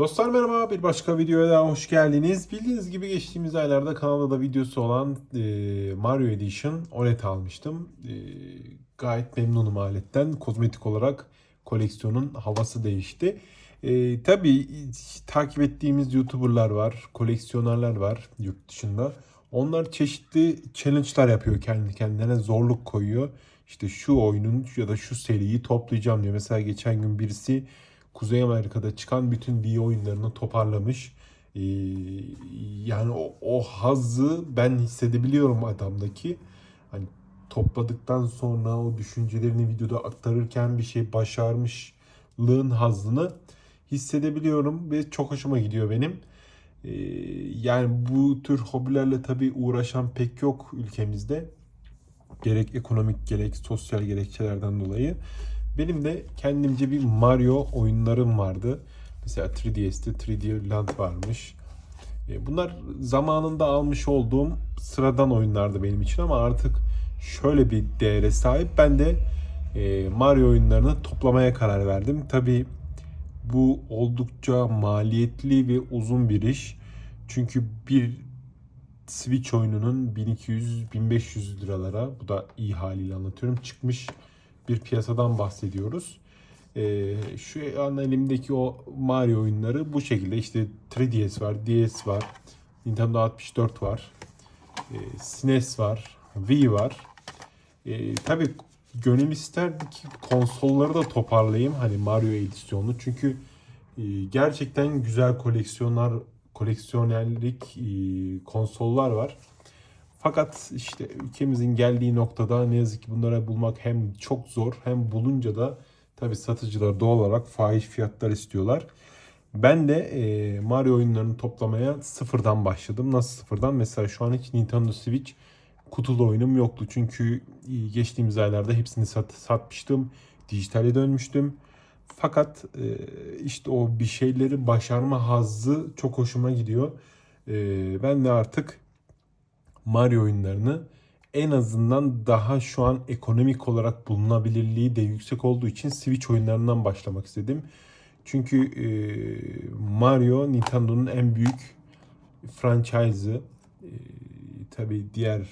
Dostlar merhaba bir başka videoya daha hoş geldiniz. Bildiğiniz gibi geçtiğimiz aylarda kanalda da videosu olan e, Mario Edition OLED almıştım. E, gayet memnunum aletten. Kozmetik olarak koleksiyonun havası değişti. E, tabii takip ettiğimiz YouTuber'lar var, koleksiyonerler var yurt dışında. Onlar çeşitli challenge'lar yapıyor kendi kendine zorluk koyuyor. İşte şu oyunun ya da şu seriyi toplayacağım diyor. Mesela geçen gün birisi Kuzey Amerika'da çıkan bütün Wii oyunlarını toparlamış. Ee, yani o, o hazzı ben hissedebiliyorum adamdaki. Hani topladıktan sonra o düşüncelerini videoda aktarırken bir şey başarmışlığın hazzını hissedebiliyorum ve çok hoşuma gidiyor benim. Ee, yani bu tür hobilerle tabii uğraşan pek yok ülkemizde. Gerek ekonomik gerek sosyal gerekçelerden dolayı. Benim de kendimce bir Mario oyunlarım vardı. Mesela 3DS'te 3D Land varmış. E, Bunlar zamanında almış olduğum sıradan oyunlardı benim için ama artık şöyle bir değere sahip. Ben de e, Mario oyunlarını toplamaya karar verdim. Tabi bu oldukça maliyetli ve uzun bir iş. Çünkü bir Switch oyununun 1200-1500 liralara bu da iyi haliyle anlatıyorum çıkmış bir piyasadan bahsediyoruz. Ee, şu an elimdeki o Mario oyunları bu şekilde işte 3DS var, DS var, Nintendo 64 var, e, SNES var, Wii var. E, tabii gönül isterdi ki konsolları da toparlayayım hani Mario edisyonlu çünkü e, gerçekten güzel koleksiyonlar koleksiyonerlik e, konsollar var. Fakat işte ülkemizin geldiği noktada ne yazık ki bunları bulmak hem çok zor hem bulunca da tabi satıcılar doğal olarak fahiş fiyatlar istiyorlar. Ben de e, Mario oyunlarını toplamaya sıfırdan başladım. Nasıl sıfırdan? Mesela şu an hiç Nintendo Switch kutulu oyunum yoktu. Çünkü e, geçtiğimiz aylarda hepsini sat, satmıştım. Dijitale dönmüştüm. Fakat e, işte o bir şeyleri başarma hazzı çok hoşuma gidiyor. Ben de artık Mario oyunlarını en azından daha şu an ekonomik olarak bulunabilirliği de yüksek olduğu için Switch oyunlarından başlamak istedim. Çünkü e, Mario Nintendo'nun en büyük franchise'ı. E, tabii diğer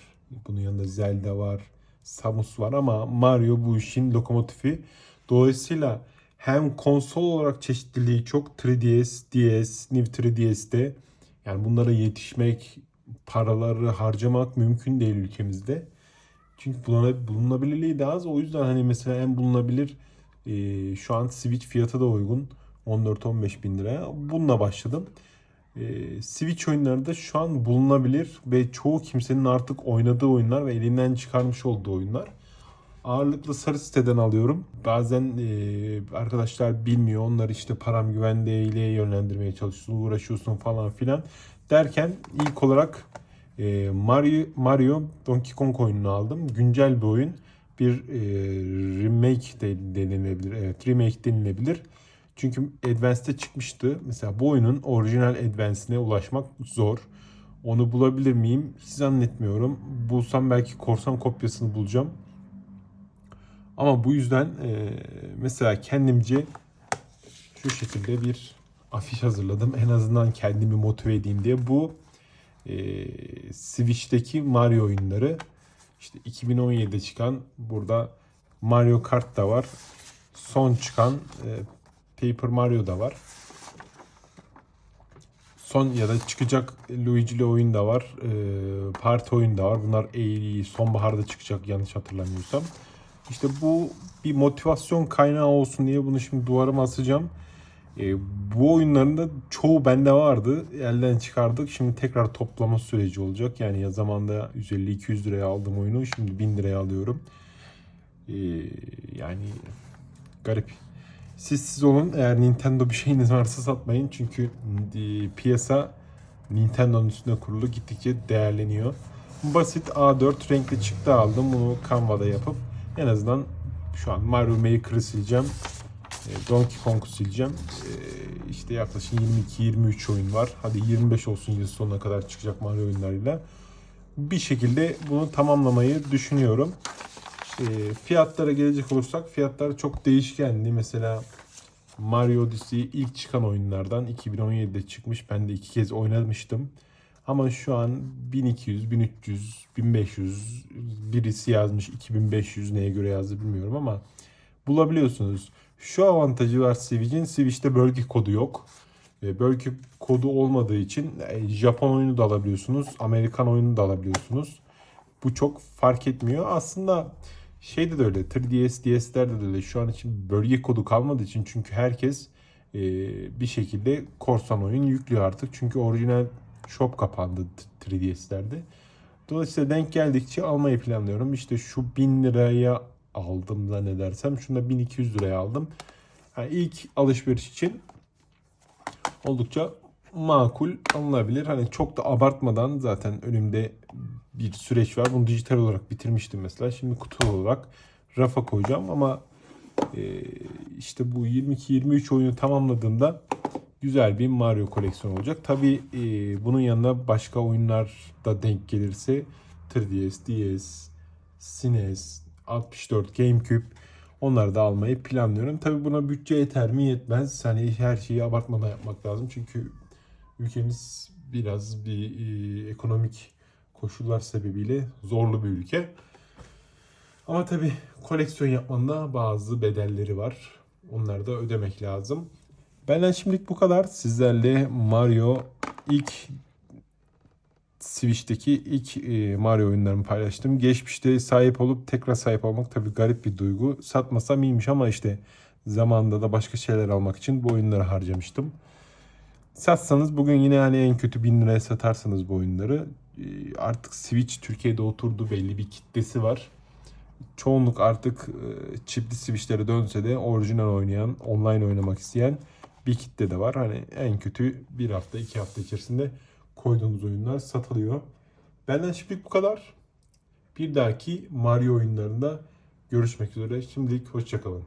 bunun yanında Zelda var, Samus var ama Mario bu işin lokomotifi. Dolayısıyla hem konsol olarak çeşitliliği çok 3DS, DS, New 3DS'de yani bunlara yetişmek, paraları harcamak mümkün değil ülkemizde. Çünkü bulunabilirliği de az. O yüzden hani mesela en bulunabilir e, şu an Switch fiyatı da uygun. 14-15 bin liraya. Bununla başladım. E, Switch oyunları da şu an bulunabilir ve çoğu kimsenin artık oynadığı oyunlar ve elinden çıkarmış olduğu oyunlar. Ağırlıklı sarı siteden alıyorum. Bazen e, arkadaşlar bilmiyor. Onları işte param güvenliğiyle yönlendirmeye çalışıyorsun, uğraşıyorsun falan filan. Derken ilk olarak e, Mario, Mario Donkey Kong oyununu aldım. Güncel bir oyun. Bir e, remake de denilebilir. Evet remake denilebilir. Çünkü Advance'de çıkmıştı. Mesela bu oyunun orijinal Advance'ine ulaşmak zor. Onu bulabilir miyim? Hiç zannetmiyorum. Bulsam belki korsan kopyasını bulacağım. Ama bu yüzden e, mesela kendimce şu şekilde bir afiş hazırladım. En azından kendimi motive edeyim diye. Bu e, Switch'teki Mario oyunları. İşte 2017'de çıkan burada Mario Kart da var. Son çıkan e, Paper Mario da var. Son ya da çıkacak Luigi'li oyun da var. E, parti oyun da var. Bunlar Eylül sonbaharda çıkacak yanlış hatırlamıyorsam. İşte bu bir motivasyon kaynağı olsun diye bunu şimdi duvarıma asacağım. E, bu oyunların da çoğu bende vardı. Elden çıkardık. Şimdi tekrar toplama süreci olacak. Yani ya zamanda 150-200 liraya aldığım oyunu şimdi 1000 liraya alıyorum. E, yani garip. Siz siz olun. Eğer Nintendo bir şeyiniz varsa satmayın. Çünkü e, piyasa Nintendo'nun üstüne kurulu gittikçe değerleniyor. Basit A4 renkli çıktı aldım. Bunu Canva'da yapıp en azından şu an Mario Maker'ı sileceğim. E, Donkey Kong'u sileceğim. E, işte yaklaşık 22-23 oyun var. Hadi 25 olsun yıl sonuna kadar çıkacak Mario oyunlarıyla. Bir şekilde bunu tamamlamayı düşünüyorum. E, fiyatlara gelecek olursak fiyatlar çok değişkenli. Mesela Mario Odyssey ilk çıkan oyunlardan 2017'de çıkmış. Ben de iki kez oynamıştım. Ama şu an 1200, 1300, 1500 birisi yazmış 2500 neye göre yazdı bilmiyorum ama bulabiliyorsunuz. Şu avantajı var Switch'in. Switch'te bölge kodu yok. Bölge kodu olmadığı için e, Japon oyunu da alabiliyorsunuz. Amerikan oyunu da alabiliyorsunuz. Bu çok fark etmiyor. Aslında şeyde de öyle. 3DS, DS'lerde de öyle. Şu an için bölge kodu kalmadığı için çünkü herkes e, bir şekilde korsan oyun yüklüyor artık. Çünkü orijinal shop kapandı 3DS'lerde. Dolayısıyla denk geldikçe almayı planlıyorum. İşte şu 1000 liraya aldım zannedersem. Şunu da 1200 liraya aldım. Yani ilk alışveriş için oldukça makul alınabilir. Hani çok da abartmadan zaten önümde bir süreç var. Bunu dijital olarak bitirmiştim mesela. Şimdi kutu olarak rafa koyacağım ama e, işte bu 22-23 oyunu tamamladığımda güzel bir Mario koleksiyonu olacak. Tabii e, bunun yanına başka oyunlar da denk gelirse 3DS, DS, SNES, 64, GameCube onları da almayı planlıyorum. Tabii buna bütçe yeter mi yetmez. Hani her şeyi abartmadan yapmak lazım. Çünkü ülkemiz biraz bir e, ekonomik koşullar sebebiyle zorlu bir ülke. Ama tabii koleksiyon yapmanın da bazı bedelleri var. Onları da ödemek lazım. Benden şimdilik bu kadar. Sizlerle Mario ilk Switch'teki ilk e, Mario oyunlarımı paylaştım. Geçmişte sahip olup tekrar sahip olmak tabii garip bir duygu. Satmasam iyiymiş ama işte zamanında da başka şeyler almak için bu oyunları harcamıştım. Satsanız bugün yine hani en kötü 1000 liraya satarsanız bu oyunları e, artık Switch Türkiye'de oturdu belli bir kitlesi var. Çoğunluk artık e, çipli Switch'lere dönse de orijinal oynayan, online oynamak isteyen bir kitle de var. Hani en kötü bir hafta, iki hafta içerisinde koyduğunuz oyunlar satılıyor. Benden şimdilik bu kadar. Bir dahaki Mario oyunlarında görüşmek üzere. Şimdilik hoşçakalın.